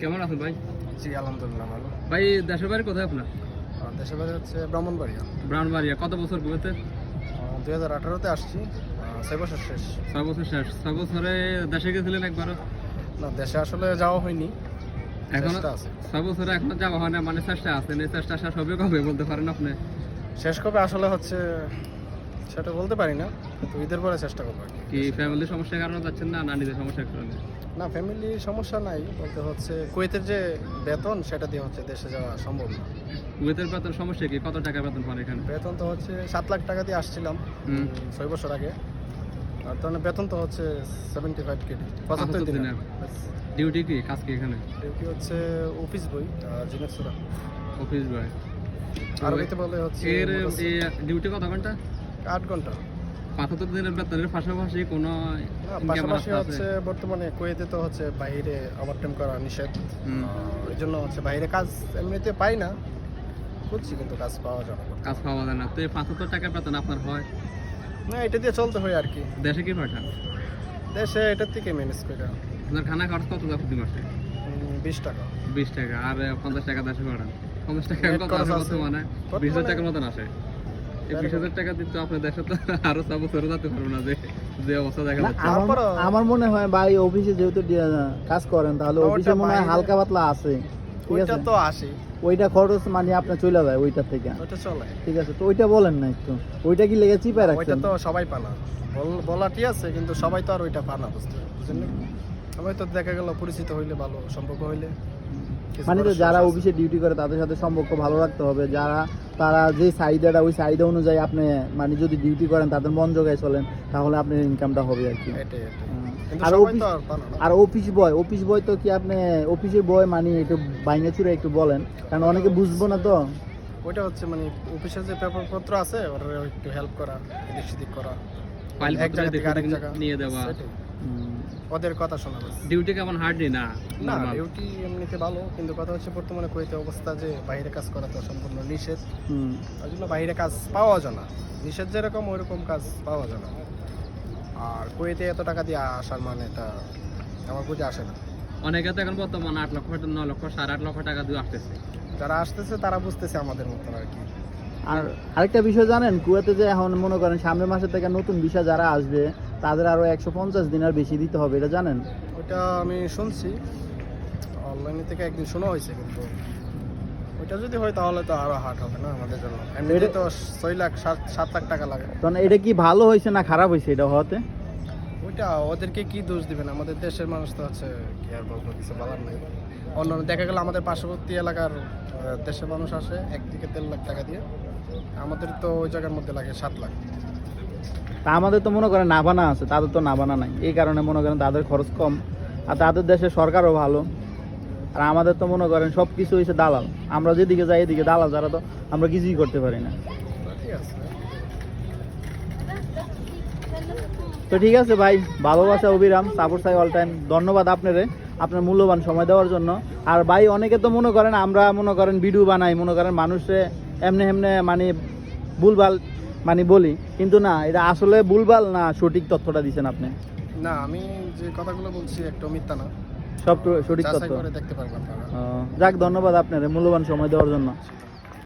কেমন আছেন ভাই? জি আলহামদুলিল্লাহ ভালো। ভাই দেশের বাড়ি কোথায় আপনার? দেশের বাড়ি হচ্ছে ব্রাহ্মণবাড়িয়া। ব্রাহ্মণবাড়িয়া কত বছর ঘুরেতে দুই হাজার আঠারোতে আসছি ছয় বছর শেষ। ছয় বছর শেষ। ছয় বছরে দেশে গেছিলেন একবারও? না দেশে আসলে যাওয়া হয়নি। এখনও ছয় বছরে এখনও যাওয়া হয় না মানে চেষ্টা আছে। এই চেষ্টা শেষ হবে কবে বলতে পারেন আপনি? শেষ কবে আসলে হচ্ছে সেটা বলতে পারি না কিন্তু ঈদের পরে চেষ্টা করব আর কি। ফ্যামিলির সমস্যার কারণে যাচ্ছেন না না নিজের সমস্যার কারণে? না ফ্যামিলি সমস্যা নাই বলতে হচ্ছে কুয়েতের যে বেতন সেটা দিয়ে হচ্ছে দেশে যাওয়া সম্ভব না। কুয়েতের বেতন সমস্যা কি? কত টাকা বেতন পান এখানে? বেতন তো হচ্ছে সাত লাখ টাকা দিয়ে আসছিলাম ছয় বছর আগে। আর তাহলে বেতন তো হচ্ছে সেভেন্টি ফাইভ কেডি পঁচাত্তর 75 দিনের। দিনের। ডিউটি কি? কাজ কি এখানে? ডিউটি হচ্ছে অফিস বই জিনেট সুরা। অফিস বয় আরবিতে বলে হচ্ছে এর। ডিউটি কত ঘণ্টা? আট ঘণ্টা। পাঁচাত্তর দিনের বেতনের পাশাপাশি কোনো পাশাপাশি হচ্ছে বর্তমানে কুয়েতে তো হচ্ছে বাইরে ওভারটাইম করা নিষেধ। এই জন্য হচ্ছে বাইরে কাজ এমনিতে পাই না। খুঁজছি কিন্তু কাজ পাওয়া না। কাজ পাওয়া যায় না। তো এই পাঁচাত্তর টাকার বেতন আপনার হয়? না এটা দিয়ে চলতে হয় আর কি। দেশে কি পাঠান? দেশে এটার থেকে ম্যানেজ করে। আপনার খানা খরচ কত প্রতি মাসে? বিশ টাকা। বিশ টাকা। আর পঞ্চাশ টাকা দেশে পাঠান। পঞ্চাশ টাকা কত আসে বর্তমানে? বিশ টাকার মতন আসে। আমার মনে হয় ভাই অফিসে যেহেতু কাজ করেন তাহলে অফিসে মনে হয় হালকা পাতলা আছে। ঠিক ওইটা আছে? তো আসে। ওইটা খরচ মানে আপনার চলে যায় ওইটা থেকে। ওইটা চলে। ঠিক আছে তো ওইটা বলেন না একটু। ওইটা কি লেগে চিপে ওইটা তো সবাই পানা। বল- বলা ঠিক আছে কিন্তু সবাই তো আর ওইটা পানা বুঝতে। বুঝলেন? সবাই তো দেখা গেল পরিচিত হইলে ভালো সম্পর্ক হইলে। মানে তো যারা অফিসে ডিউটি করে তাদের সাথে সম্পর্ক ভালো রাখতে হবে। যারা তারা যে চাহিদাটা ওই চাহিদা অনুযায়ী আপনি মানে যদি ডিউটি করেন তাদের মন জোগায় চলেন তাহলে আপনার ইনকামটা হবে আর কি। কিন্তু আর অফিস আর অফিস বয় অফিস বয় তো কি আপনি অফিসের বয় মানে একটু বাইনে চুরে একটু বলেন কারণ অনেকে বুঝব না তো। ওইটা হচ্ছে মানে অফিসের যে পেপারপত্র আছে ওরা একটু হেল্প করা এদিক সেদিক করা এক জায়গা থেকে আরেক জায়গা। নিয়ে দেওয়া। ওদের কথা শোনা। ডিউটি কেমন হার্ডলি না? না ডিউটি এমনিতে ভালো কিন্তু কথা হচ্ছে বর্তমানে কুয়েতে অবস্থা যে বাইরে কাজ করা তো সম্পূর্ণ নিষেধ। তার জন্য বাইরে কাজ পাওয়া যায় না। নিষেধ যেরকম ওইরকম কাজ পাওয়া যায় না। আর কুয়েতে এত টাকা দিয়ে আসার মানে এটা আমার বুঝে আসে না। অনেকে তো এখন বর্তমানে আট লক্ষ ন লক্ষ সাড়ে আট লক্ষ টাকা দিয়ে আসতেছে। যারা আসতেছে তারা বুঝতেছে আমাদের মতো আর কি। আর আরেকটা বিষয় জানেন কুয়েতে যে এখন মনে করেন সামনের মাসের থেকে নতুন ভিসা যারা আসবে তাদের আরও একশো পঞ্চাশ দিন আর বেশি দিতে হবে এটা জানেন? ওইটা আমি শুনছি। অনলাইনে থেকে একদিন শোনা হয়েছে কিন্তু ওইটা যদি হয় তাহলে তো আরও হার্ড হবে না আমাদের জন্য? এমনিতে তো ছয় লাখ সাত সাত লাখ টাকা লাগে। কারণ এটা কি ভালো হয়েছে না খারাপ হয়েছে এটা হওয়াতে? ওইটা ওদেরকে কি দোষ দিবেন আমাদের দেশের মানুষ তো হচ্ছে কি আর বলব কিছু বলার নেই। অন্য দেখা গেল আমাদের পার্শ্ববর্তী এলাকার দেশের মানুষ আসে একদিকে দেড় লাখ টাকা দিয়ে। আমাদের তো ওই জায়গার মধ্যে লাগে সাত লাখ। তা আমাদের তো মনে করেন নাবানা আছে তাদের তো নাবানা নাই। এই কারণে মনে করেন তাদের খরচ কম। আর তাদের দেশের সরকারও ভালো। আর আমাদের তো মনে করেন সব কিছু হয়েছে দালাল। আমরা যেদিকে যাই এদিকে দালাল যারা তো আমরা কিছুই করতে পারি না। তো ঠিক আছে ভাই ভালোবাসা অবিরাম সাপোর্ট সাই অল টাইম ধন্যবাদ আপনারে আপনার মূল্যবান সময় দেওয়ার জন্য। আর ভাই অনেকে তো মনে করেন আমরা মনে করেন ভিডিও বানাই মনে করেন মানুষে এমনি এমনি মানে ভুলভাল মানে বলি কিন্তু না এটা আসলে ভুলভাল না সঠিক তথ্যটা দিচ্ছেন আপনি? না আমি যে কথাগুলো বলছি একটা মিথ্যা না। সব সঠিক তথ্য। দেখতে পারবেন যাক ধন্যবাদ আপনার মূল্যবান সময় দেওয়ার জন্য।